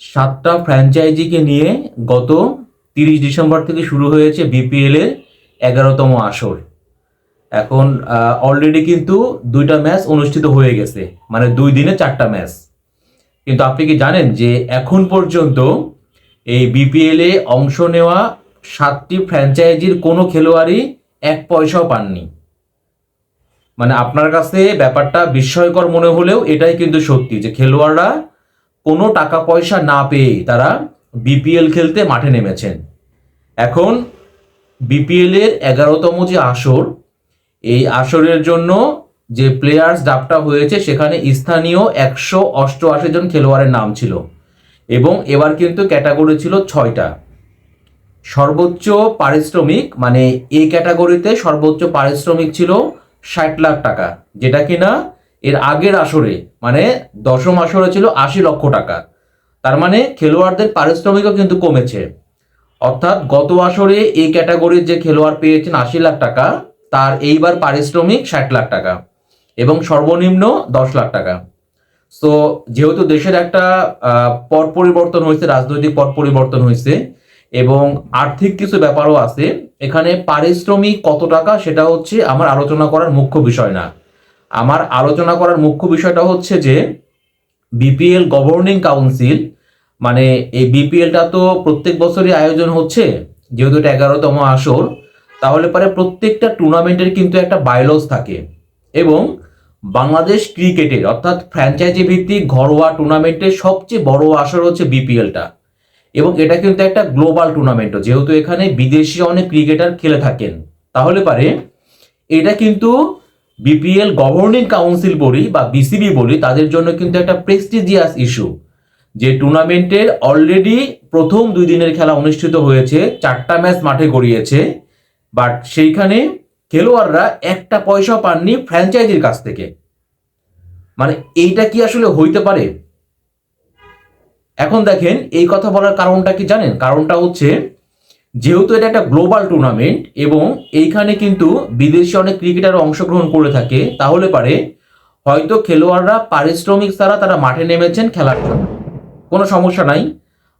সাতটা ফ্র্যাঞ্চাইজিকে নিয়ে গত তিরিশ ডিসেম্বর থেকে শুরু হয়েছে বিপিএল এর এগারোতম আসর। এখন অলরেডি কিন্তু দুইটা ম্যাচ অনুষ্ঠিত হয়ে গেছে। মানে দুই দিনে চারটা ম্যাচ কিন্তু আপনি কি জানেন যে এখন পর্যন্ত এই বিপিএল এ অংশ নেওয়া সাতটি ফ্র্যাঞ্চাইজির কোনো খেলোয়াড়ই এক পয়সাও পাননি। মানে আপনার কাছে ব্যাপারটা বিস্ময়কর মনে হলেও এটাই কিন্তু সত্যি যে খেলোয়াড়রা কোনো টাকা পয়সা না পেয়ে তারা বিপিএল খেলতে মাঠে নেমেছেন। এখন বিপিএল এর এগারোতম যে আসর, এই আসরের জন্য যে প্লেয়ার্স ডাবটা হয়েছে, সেখানে স্থানীয় একশো অষ্টআশি জন খেলোয়াড়ের নাম ছিল এবং এবার কিন্তু ক্যাটাগরি ছিল ছয়টা। সর্বোচ্চ পারিশ্রমিক মানে এই ক্যাটাগরিতে সর্বোচ্চ পারিশ্রমিক ছিল ষাট লাখ টাকা, যেটা কিনা এর আগের আসরে মানে দশম আসরে ছিল আশি লক্ষ টাকা। তার মানে খেলোয়াড়দের পারিশ্রমিকও কিন্তু কমেছে। অর্থাৎ গত আসরে এই ক্যাটাগরির যে খেলোয়াড় পেয়েছেন আশি লাখ টাকা, তার এইবার পারিশ্রমিক ষাট লাখ টাকা এবং সর্বনিম্ন দশ লাখ টাকা। সো যেহেতু দেশের একটা পট পরিবর্তন হয়েছে, রাজনৈতিক পট পরিবর্তন হয়েছে এবং আর্থিক কিছু ব্যাপারও আছে, এখানে পারিশ্রমিক কত টাকা সেটা হচ্ছে আমার আলোচনা করার মুখ্য বিষয় না। আমার আলোচনা করার মুখ্য বিষয়টা হচ্ছে যে বিপিএল গভর্নিং কাউন্সিল মানে এই বিপিএলটা তো প্রত্যেক বছরই আয়োজন হচ্ছে, যেহেতু এটা এগারোতম আসর, তাহলে পরে প্রত্যেকটা টুর্নামেন্টের কিন্তু একটা বাইলস থাকে এবং বাংলাদেশ ক্রিকেটের, অর্থাৎ ফ্র্যাঞ্চাইজি ভিত্তিক ঘরোয়া টুর্নামেন্টের সবচেয়ে বড় আসর হচ্ছে বিপিএলটা এবং এটা কিন্তু একটা গ্লোবাল টুর্নামেন্টও যেহেতু এখানে বিদেশি অনেক ক্রিকেটার খেলে থাকেন। তাহলে পারে এটা কিন্তু বিপিএল গভর্নিং কাউন্সিল বলি বা বিসিবি বলি, তাদের জন্য কিন্তু একটা প্রেস্টিজিয়াস ইস্যু যে টুর্নামেন্টের অলরেডি প্রথম দুই দিনের খেলা অনুষ্ঠিত হয়েছে, চারটা ম্যাচ মাঠে গড়িয়েছে বাট সেইখানে খেলোয়াড়রা একটা পয়সা পাননি ফ্র্যাঞ্চাইজির কাছ থেকে। মানে এইটা কি আসলে হইতে পারে? এখন দেখেন, এই কথা বলার কারণটা কি জানেন? কারণটা হচ্ছে যেহেতু এটা একটা গ্লোবাল টুর্নামেন্ট এবং এইখানে কিন্তু বিদেশি অনেক ক্রিকেটার অংশগ্রহণ করে থাকে, তাহলে পারে হয়তো খেলোয়াড়রা পারিশ্রমিক ছাড়া তারা মাঠে নেমেছেন খেলার জন্য। কোনো সমস্যা নাই।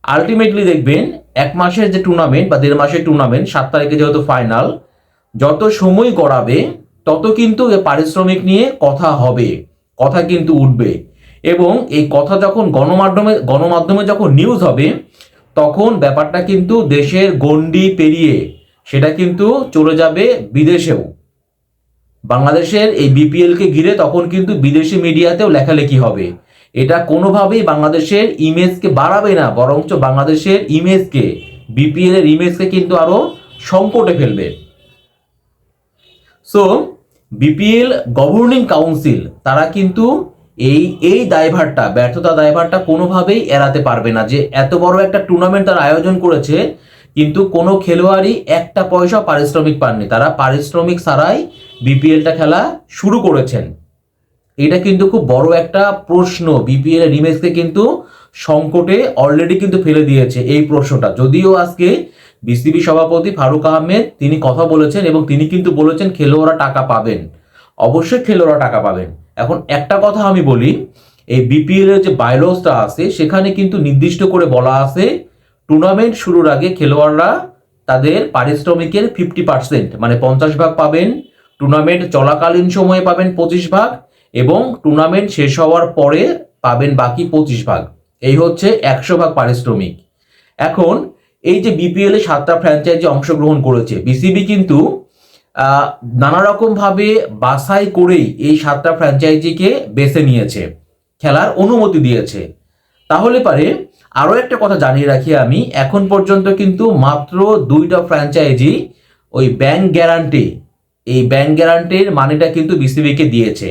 আলটিমেটলি দেখবেন, এক মাসের যে টুর্নামেন্ট বা দেড় মাসের টুর্নামেন্ট, সাত তারিখে যেহেতু ফাইনাল যত সময় গড়াবে, তত কিন্তু পারিশ্রমিক নিয়ে কথা হবে, কথা কিন্তু উঠবে। এবং এই কথা যখন গণমাধ্যমে গণমাধ্যমে যখন নিউজ হবে তখন ব্যাপারটা কিন্তু দেশের গণ্ডি পেরিয়ে সেটা কিন্তু চলে যাবে বিদেশেও। বাংলাদেশের এই বিপিএলকে ঘিরে তখন কিন্তু বিদেশি মিডিয়াতেও লেখালেখি হবে। এটা কোনোভাবেই বাংলাদেশের ইমেজকে বাড়াবে না, বরঞ্চ বাংলাদেশের ইমেজকে বিপিএল এর ইমেজকে কিন্তু আরও সংকটে ফেলবে। সো বিপিএল গভর্নিং কাউন্সিল তারা কিন্তু এই এই দায়ভারটা, ব্যর্থতা দায়ভারটা কোনোভাবেই এড়াতে পারবে না যে এত বড় একটা টুর্নামেন্ট তারা আয়োজন করেছে, কিন্তু কোনো খেলোয়াড়ই একটা পয়সা পারিশ্রমিক পাননি। তারা পারিশ্রমিক ছাড়াই বিপিএলটা খেলা শুরু করেছেন। এটা কিন্তু খুব বড় একটা প্রশ্ন। বিপিএল এর ইমেজকে কিন্তু সংকটে অলরেডি কিন্তু ফেলে দিয়েছে এই প্রশ্নটা। যদিও আজকে বিসিবি সভাপতি ফারুক আহমেদ তিনি কথা বলেছেন এবং তিনি কিন্তু বলেছেন খেলোয়াড়রা টাকা পাবেন। অবশ্যই খেলোয়াড়রা টাকা পাবেন। এখন একটা কথা আমি বলি, এই বিপিএল এর যে বাইলসটা আছে, সেখানে কিন্তু নির্দিষ্ট করে বলা আছে টুর্নামেন্ট শুরুর আগে খেলোয়াড়রা তাদের পারিশ্রমিকের ফিফটি পার্সেন্ট মানে পঞ্চাশ ভাগ পাবেন টুর্নামেন্ট চলাকালীন সময়ে পাবেন পঁচিশ ভাগ, এবং টুর্নামেন্ট শেষ হওয়ার পরে পাবেন বাকি পঁচিশ ভাগ। এই হচ্ছে একশো ভাগ পারিশ্রমিক। এখন এই যে বিপিএল এ সাতটা ফ্র্যাঞ্চাইজি অংশগ্রহণ করেছে বিসিবি কিন্তু নানা রকম ভাবে বাছাই করেই এই সাতটা ফ্র্যাঞ্চাইজিকে বেছে নিয়েছে, খেলার অনুমতি দিয়েছে। তাহলে পারে আরও একটা কথা জানিয়ে রাখি আমি, এখন পর্যন্ত কিন্তু মাত্র দুইটা ফ্র্যাঞ্চাইজি ওই ব্যাংক গ্যারান্টি এই ব্যাংক গ্যারান্টির মানিটা কিন্তু বিসিবিকে দিয়েছে।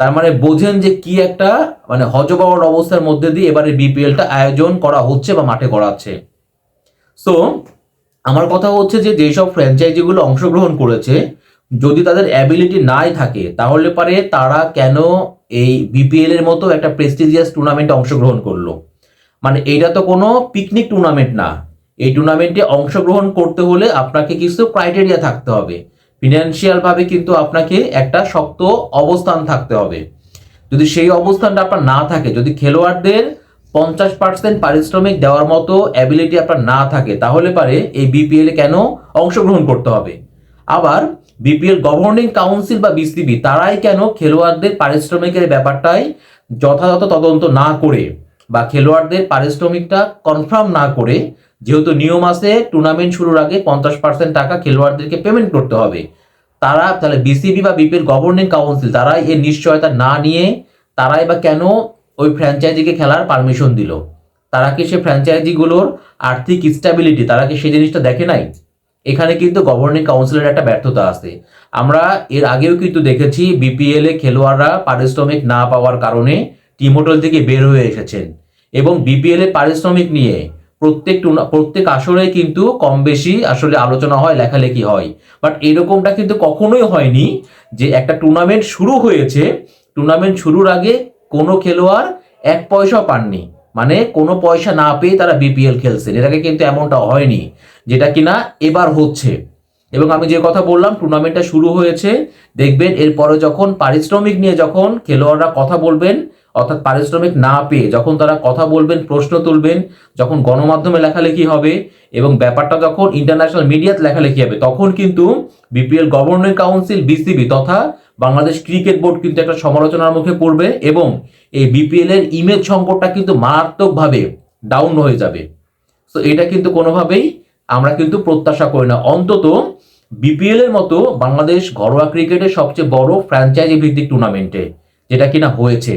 তার মানে বোঝেন যে কি একটা মানে হজবরল অবস্থার মধ্যে দিয়ে এবারে বিপিএলটা আয়োজন করা হচ্ছে বা মাঠে করাচ্ছে সো আমার কথা হচ্ছে যে যেসব ফ্র্যাঞ্চাইজিগুলো অংশগ্রহণ করেছে, যদি তাদের অ্যাবিলিটি নাই থাকে, তাহলে পারে তারা কেন এই বিপিএল এর মতো একটা প্রেস্টিজিয়াস টুর্নামেন্টে অংশগ্রহণ করল? মানে এটা তো কোনো পিকনিক টুর্নামেন্ট না। এই টুর্নামেন্টে অংশগ্রহণ করতে হলে আপনাকে কিছু ক্রাইটেরিয়া থাকতে হবে। ফিনান্সিয়াল ভাবে কিন্তু আপনাকে একটা শক্ত অবস্থান থাকতে হবে। যদি সেই অবস্থানটা আপনার না থাকে, যদি খেলোয়াড়দের পঞ্চাশ পার্সেন্ট পারিশ্রমিক দেওয়ার মতো অ্যাবিলিটি আপনার না থাকে, তাহলে পারে এই বিপিএল কেন অংশগ্রহণ করতে হবে? আবার বিপিএল গভর্নিং কাউন্সিল বা বিসিবি তারাই কেন খেলোয়াড়দের পারিশ্রমিকের ব্যাপারটাই যথাযথ তদন্ত না করে বা খেলোয়াড়দের পারিশ্রমিকটা কনফার্ম না করে, যেহেতু নিয়ম আছে টুর্নামেন্ট শুরুর আগে পঞ্চাশ পার্সেন্ট টাকা খেলোয়াড়দেরকে পেমেন্ট করতে হবে। তারা, তাহলে বিসিবি বা বিপিএল গভর্নিং কাউন্সিল তারাই এর নিশ্চয়তা না নিয়ে, তারাই বা কেন ওই ফ্র্যাঞ্চাইজিকে খেলার পারমিশন দিল। তারা কি সে ফ্র্যাঞ্চাইজিগুলোর আর্থিক স্ট্যাবিলিটি তারা কি সেই জিনিসটা দেখে নাই? এখানে কিন্তু গভর্নিং কাউন্সিলের একটা ব্যর্থতা আছে। আমরা এর আগেও কিন্তু দেখেছি বিপিএল এ খেলোয়াড়রা পারিশ্রমিক না পাওয়ার কারণে টিম হোটেল থেকে বের হয়ে এসেছেন। এবং বিপিএল এ পারিশ্রমিক নিয়ে প্রত্যেক প্রত্যেক আসরে কিন্তু কম বেশি আসলে আলোচনা হয়, লেখালেখি হয়। বাট এরকমটা কিন্তু কখনোই হয়নি যে একটা টুর্নামেন্ট শুরু হয়েছে। টুর্নামেন্ট শুরুর আগে কোনো খেলোয়াড় এক পয়সাও পাননি। মানে কোনো পয়সা না পেয়ে তারা বিপিএল খেলছেন। এর আগে কিন্তু এমনটা হয়নি, যেটা কিনা এবার হচ্ছে। এবং আমি যে কথা বললাম, টুর্নামেন্টটা শুরু হয়েছে। দেখবেন এরপরে যখন পারিশ্রমিক নিয়ে যখন খেলোয়াড়রা কথা বলবেন, অর্থাৎ পারিশ্রমিক না পেয়ে যখন তারা কথা বলবেন, প্রশ্ন তুলবেন, যখন গণমাধ্যমে লেখালেখি হবে এবং ব্যাপারটা যখন ইন্টারন্যাশনাল মিডিয়াতে লেখালেখি হবে, তখন কিন্তু বিপিএল গভর্নিং কাউন্সিল বিসিবি তথা বাংলাদেশ ক্রিকেট বোর্ড কিন্তু একটা সমালোচনার মুখে পড়বে এবং এই বিপিএল এর ইমেজ সংকটটা কিন্তু মারাত্মকভাবে ডাউন হয়ে যাবে। তো এটা কিন্তু কোনোভাবেই আমরা কিন্তু প্রত্যাশা করি না। অন্তত বিপিএল এর মতো বাংলাদেশ ঘরোয়া ক্রিকেটের সবচেয়ে বড় ফ্র্যাঞ্চাইজি ভিত্তিক টুর্নামেন্টে যেটা কিনা হয়েছে।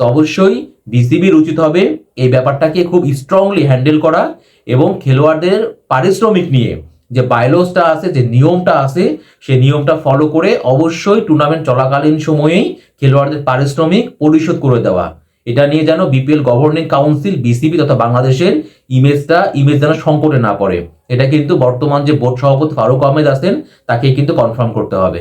তো অবশ্যই বিসিবির উচিত হবে। এই ব্যাপারটাকে খুব স্ট্রংলি হ্যান্ডেল করা এবং খেলোয়াড়দের পারিশ্রমিক নিয়ে যে বায়োলসটা আছে, যে নিয়মটা আছে, সেই নিয়মটা ফলো করে অবশ্যই টুর্নামেন্ট চলাকালীন সময়েই খেলোয়াড়দের পারিশ্রমিক পরিশোধ করে দেওয়া। এটা নিয়ে যেন বিপিএল গভর্নিং কাউন্সিল বিসিবি তথা বাংলাদেশের ইমেজটা ইমেজ যেন সংকটে না পড়ে। এটা কিন্তু বর্তমান যে বোর্ড সভাপতি ফারুক আহমেদ আছেন তাকে কিন্তু কনফার্ম করতে হবে।